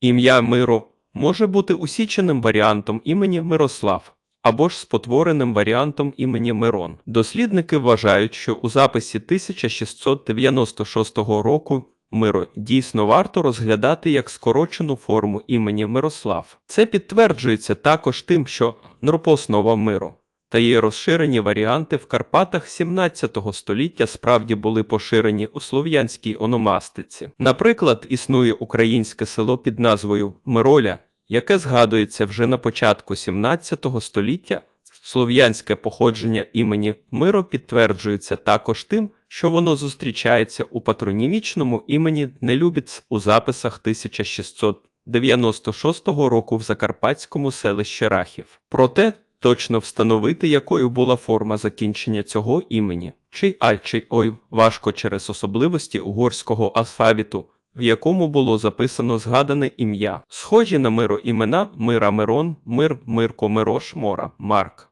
Ім'я Миро може бути усіченим варіантом імені Мирослав або ж спотвореним варіантом імені Мирон. Дослідники вважають, що у записі 1696 року Миро дійсно варто розглядати як скорочену форму імені Мирослав. Це підтверджується також тим, що нропоснова Миро та її розширені варіанти в Карпатах 17 століття справді були поширені у слов'янській ономастиці. Наприклад, існує українське село під назвою Мироля, яке згадується вже на початку 17 століття. Слов'янське походження імені Миро підтверджується також тим, що воно зустрічається у патронімічному імені Нелюбіц у записах 1696 року в закарпатському селищі Рахів. Проте точно встановити, якою була форма закінчення цього імені, чи аль чи ой важко через особливості угорського алфавіту, в якому було записано згадане ім'я. Схожі на миро імена Мира Мирон, Мир, Мирко, Мирош, Мора, Марк.